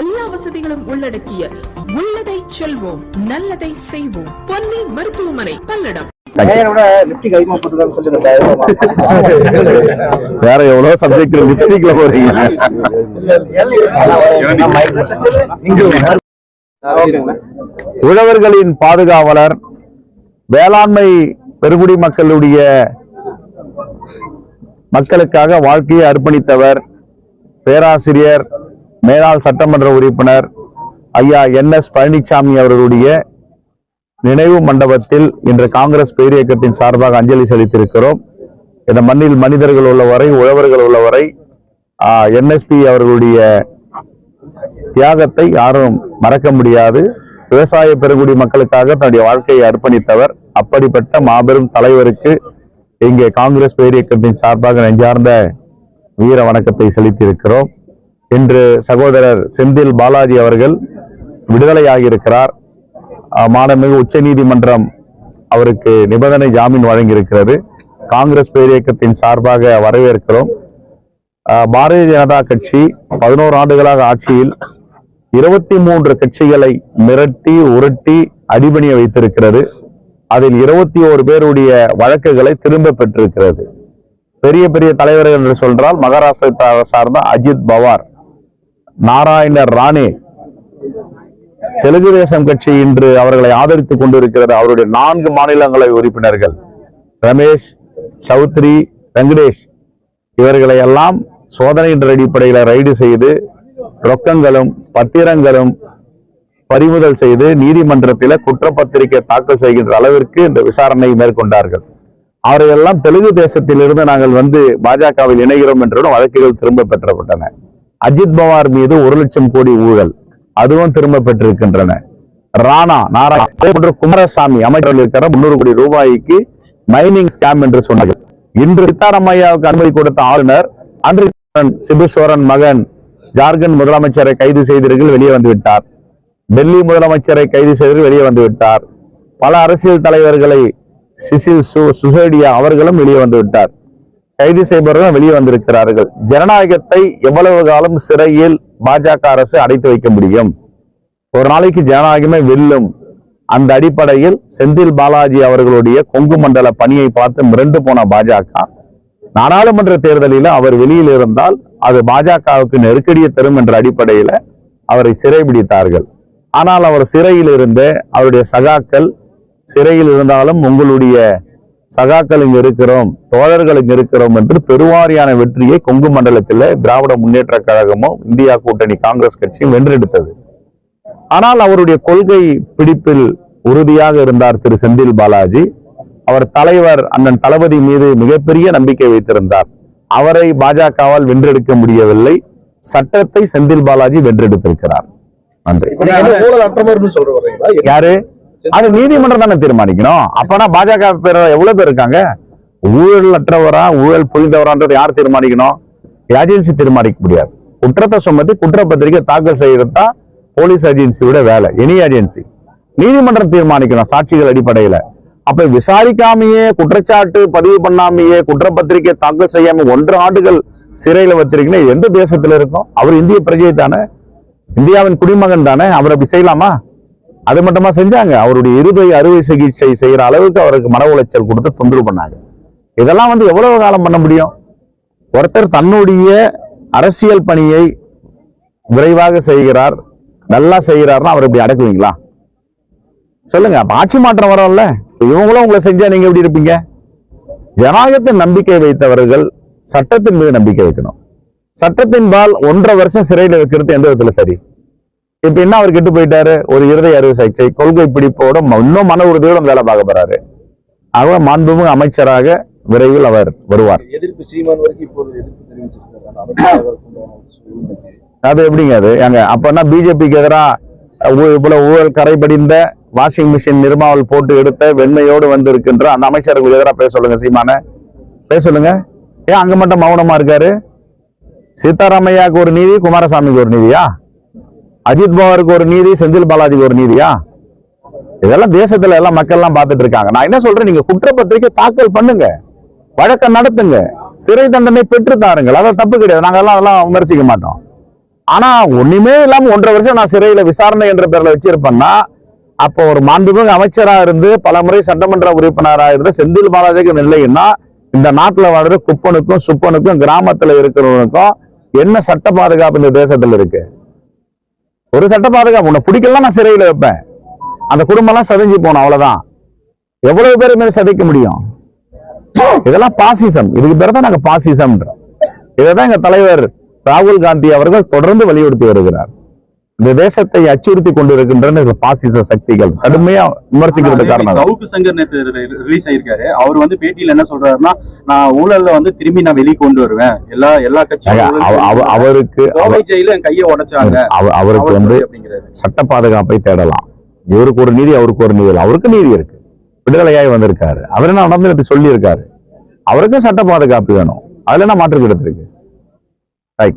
எல்லா வசதிகளும் உள்ளடக்கிய உள்ளதை செல்வோம் நல்லதை செய்வோம். பொன்னி மருத்துவமனை பல்லடம். வேற எவ்வளவு சப்ஜெக்ட் லிப்ஸ்டிக்ல போறீங்க? உழவர்களின் பாதுகாவலர் வேளாண்மை பெருங்குடி மக்களுடைய மக்களுக்காக வாழ்க்கையை அர்ப்பணித்தவர் பேராசிரியர் மேலாள் சட்டமன்ற உறுப்பினர் ஐயா என் எஸ் பழனிசாமி அவர்களுடைய நினைவு மண்டபத்தில் இன்று காங்கிரஸ் பேரியக்கத்தின் சார்பாக அஞ்சலி செலுத்தியிருக்கிறோம். இந்த மண்ணில் மனிதர்கள் உள்ளவரை உழவர்கள் உள்ளவரை என்எஸ்பி அவர்களுடைய தியாகத்தை யாரும் மறக்க முடியாது. விவசாய பெருங்குடி மக்களுக்காக தன்னுடைய வாழ்க்கையை அர்ப்பணித்தவர். அப்படிப்பட்ட மாபெரும் தலைவருக்கு இங்கே காங்கிரஸ் பேரியக்கத்தின் சார்பாக நெஞ்சார்ந்த வீர வணக்கத்தை செலுத்தியிருக்கிறோம். இன்று சகோதரர் செந்தில் பாலாஜி அவர்கள் விடுதலையாகியிருக்கிறார். அஹ், மாண்புமிகு உச்ச நீதிமன்றம் அவருக்கு நிபந்தனை ஜாமீன் வழங்கியிருக்கிறது. காங்கிரஸ் பேரியக்கத்தின் சார்பாக வரவேற்கிறோம். பாரதிய ஜனதா கட்சி பதினோரு ஆண்டுகளாக ஆட்சியில் இருபத்தி மூன்று கட்சிகளை மிரட்டி உருட்டி அடிபணிய வைத்திருக்கிறது. அதில் இருபத்தி ஓரு பேருடைய வழக்குகளை திரும்ப பெற்றிருக்கிறது. பெரிய பெரிய தலைவர்கள் என்று சொல்றால் மகாராஷ்டிரத்தை சார்ந்த அஜித் பவார். நாராயண ராணே. தெலுங்கு தேசம் கட்சி இன்று அவர்களை ஆதரித்துக் கொண்டிருக்கிறது. அவருடைய நான்கு மாநிலங்களவை உறுப்பினர்கள் ரமேஷ் சௌத்ரி வெங்கடேஷ். இவர்களை எல்லாம் சோதனை என்ற அடிப்படையில் ரைடு செய்து ரொக்கங்களும் பத்திரங்களும் பறிமுதல் செய்து நீதிமன்றத்தில் குற்றப்பத்திரிகை தாக்கல் செய்கின்ற அளவிற்கு இந்த விசாரணை மேற்கொண்டார்கள். அவரையெல்லாம் தெலுங்கு தேசத்திலிருந்து நாங்கள் வந்து பாஜகவில் இணைகிறோம் என்றும் வழக்குகள் திரும்ப பெற்றப்பட்டன அஜித் பவார் மீது ஒரு லட்சம் கோடி ஊழல். அதுவும் திரும்ப பெற்றிருக்கின்றன. ராணா நாராயண் அதே போன்று குமாரசாமி அமைச்சர்கள் இருக்கிற முன்னூறு கோடி ரூபாய்க்கு மைனிங் ஸ்கேம் என்று சொன்னார்கள். இன்று சித்தாராமையாவுக்கு அனுமதி கொடுத்த ஆளுநர் அன்று சிபுஸ்வரன் மகன் ஜார்க்கண்ட் முதலமைச்சரை கைது செய்தீர்கள் வெளியே வந்துவிட்டார் டெல்லி முதலமைச்சரை கைது செய்து வெளியே வந்துவிட்டார் பல அரசியல் தலைவர்களை சிசில் சு- சுசேடியா அவர்களும் வெளியே வந்துவிட்டார் கைது செய்பவர்கள் வெளியே வந்திருக்கிறார்கள். ஜனநாயகத்தை எவ்வளவு காலம் சிறையில் பாஜக அரசு அடைத்து வைக்க முடியும்? ஒரு நாளைக்கு ஜனநாயகமே வெல்லும். அந்த அடிப்படையில் செந்தில் பாலாஜி அவர்களுடைய கொங்கு மண்டல பணியை பார்த்து மிரண்டு போன பாஜக நாடாளுமன்ற தேர்தலில் அவர் வெளியில் இருந்தால் அது பாஜகவுக்கு நெருக்கடியை தரும் என்ற அடிப்படையில அவரை சிறைபிடித்தார்கள். ஆனால் அவர் சிறையில் இருந்து அவருடைய சகாக்கள் சிறையில் இருந்தாலும் உங்களுடைய சகாக்கள் இங்க இருக்கிறோம் தோழர்கள் இங்க இருக்கிறோம் என்று பெருவாரியான வெற்றியை கொங்கு மண்டலத்தில் திராவிட முன்னேற்ற கழகமும் இந்தியா கூட்டணி காங்கிரஸ் கட்சியும் வென்றெடுத்தது. ஆனால் அவருடைய கொள்கை பிடிப்பில் உறுதியாக இருந்தார் திரு செந்தில் பாலாஜி. அவர் தலைவர் அண்ணன் தளபதி மீது மிகப்பெரிய நம்பிக்கை வைத்திருந்தார். அவரை பாஜகவால் வென்றெடுக்க முடியவில்லை. சட்டத்தை செந்தில் பாலாஜி வென்றெடுத்திருக்கிறார். நன்றி. யாரு? அது நீதிமன்றம் தானே தீர்மானிக்கணும்? அப்பனா பாஜக பேர் எவ்வளவு பேர் இருக்காங்க? ஊழல் அற்றவரா ஊழல் புரிந்தவரான்றது யார் தீர்மானிக்கணும்? ஏஜென்சி தீர்மானிக்க முடியாது. குற்றத்தை சுமத்தி குற்றப்பத்திரிகை தாக்கல் செய்யறது தான் போலீஸ் ஏஜென்சியோட வேலை எனி ஏஜென்சி. நீதிமன்றம் தீர்மானிக்கணும் சாட்சிகள் அடிப்படையில. அப்ப விசாரிக்காமையே குற்றச்சாட்டு பதிவு பண்ணாமையே குற்றப்பத்திரிகை தாக்கல் செய்யாம ஒன்று ஆண்டுகள் சிறையில வச்சிருக்கீங்கன்னா எந்த தேசத்துல இருக்கும்? அவர் இந்திய பிரஜை தானே? இந்தியாவின் குடிமகன் தானே? அவர் அப்படி செய்யலாமா? அது மட்டுமா செஞ்சாங்க? அவருடைய இருதய அறுவை சிகிச்சை செய்யற அளவுக்கு அவருக்கு மன உளைச்சல் கொடுத்து தொந்தரவு பண்ணாங்க. இதெல்லாம் வந்து எவ்வளவு காலம் பண்ண முடியும்? ஒருத்தர் தன்னுடைய அரசியல் பணியை விரைவாக செய்கிறார் நல்லா செய்கிறார்னா அவர் இப்படி அடக்குவீங்களா? சொல்லுங்க அப்ப ஆட்சி மாற்றம் வரும்ல. இவங்களும் உங்களை செஞ்சா நீங்க எப்படி இருப்பீங்க? ஜனநாயகத்தின் நம்பிக்கை வைத்தவர்கள் சட்டத்தின் மீது நம்பிக்கை வைக்கணும். சட்டத்தின்பால் ஒன்றரை வருஷம் சிறையில் வைக்கிறது எந்த விதத்துல சரி? இப்ப என்ன அவர் கெட்டு போயிட்டாரு? ஒரு இருதய அறுவை சிகிச்சை. கொள்கை பிடிப்போட இன்னும் மன உறுதியோட வேலை பார்க்க போறாரு. அவர் மாண்புமிகு அமைச்சராக விரைவில் அவர் வருவார். அது எப்படிங்க அது? அங்க அப்பன்னா பிஜேபிக்கு எதிராக இவ்வளவு ஊழல் கரை படிந்த வாஷிங் மிஷின் நிர்மாவல் போட்டு எடுத்த வெண்மையோடு வந்திருக்கின்ற அந்த அமைச்சருக்கு எதிராக பேச சொல்லுங்க சீமான. பேச சொல்லுங்க. ஏன் அங்க மட்டும் மௌனமா இருக்காரு? சீதாராமையாவுக்கு ஒரு நீதி குமாரசாமிக்கு ஒரு நீதியா? அஜித் பவாருக்கு ஒரு நீதி செந்தில் பாலாஜிக்கு ஒரு நீதியா? இதெல்லாம் தேசத்துல எல்லாம் மக்கள் எல்லாம் பார்த்துட்டு இருக்காங்க நான் என்ன சொல்றேன் நீங்க குற்றப்பத்திரிக்கை தாக்கல் பண்ணுங்க. வழக்கம் நடத்துங்க. சிறை தண்டனை பெற்று தாருங்கள். அதான் தப்பு கிடையாது. நாங்க எல்லாம் அதெல்லாம் விமர்சிக்க மாட்டோம். ஆனா ஒண்ணுமே இல்லாம ஒன்றரை வருஷம் நான் சிறையில விசாரணை என்ற பேர்ல வச்சிருப்பேன்னா அப்போ ஒரு மாண்புமிகு அமைச்சரா இருந்து பல முறை சட்டமன்ற உறுப்பினரா இருந்த செந்தில் பாலாஜிக்கு இந்த நிலைன்னா இந்த நாட்டுல வாழ்ற குப்பனுக்கும் சுப்பனுக்கும் கிராமத்துல இருக்கிறவனுக்கும் என்ன சட்ட பாதுகாப்பு இந்த தேசத்துல இருக்கு? ஒரு சட்ட பாதுகாப்பு. உன்னை பிடிக்கலாம் நான் சிறையில வைப்பேன். அந்த குடும்பம்லாம் சதைஞ்சு போகணும் அவ்வளவுதான். எவ்வளவு பேர் மேல சதைக்க முடியும்? இதெல்லாம் பாசிசம். இதுக்கு பேர் தான் நாங்க பாசிசம் இதைதான் எங்க தலைவர் ராகுல் காந்தி அவர்கள் தொடர்ந்து வலியுறுத்தி வருகிறார். இந்த தேசத்தை அச்சுறுத்தி கொண்டிருக்கின்றன பாசிச சக்திகள். கடுமையா விமர்சிக்கிறது காரணம். சவுக்கு சங்கர் நேற்று ரிலீஸ் ஆயிருக்காரு. அவர் வந்து பேட்டியில என்ன சொல்றாருன்னா நான் ஊழல்ல வந்து திரும்பி நான் வெளியே கொண்டு வருவேன். எல்லா எல்லா கட்சியும் அவருக்கு ஜெயில என் கையை உடைச்சாங்க. அவ- அவருக்கு அவர் வந்து சட்ட பாதுகாப்பை தேடலாம். இவருக்கு ஒரு நீதி அவருக்கு ஒரு நீதி. அவருக்கு நீதி இருக்கு. விடுதலையாய் வந்திருக்காரு. அவர் என்ன நடந்து சொல்லி இருக்காரு அவருக்கும் சட்ட பாதுகாப்பு வேணும். அதுல என்ன மாற்று இருக்கு? Right.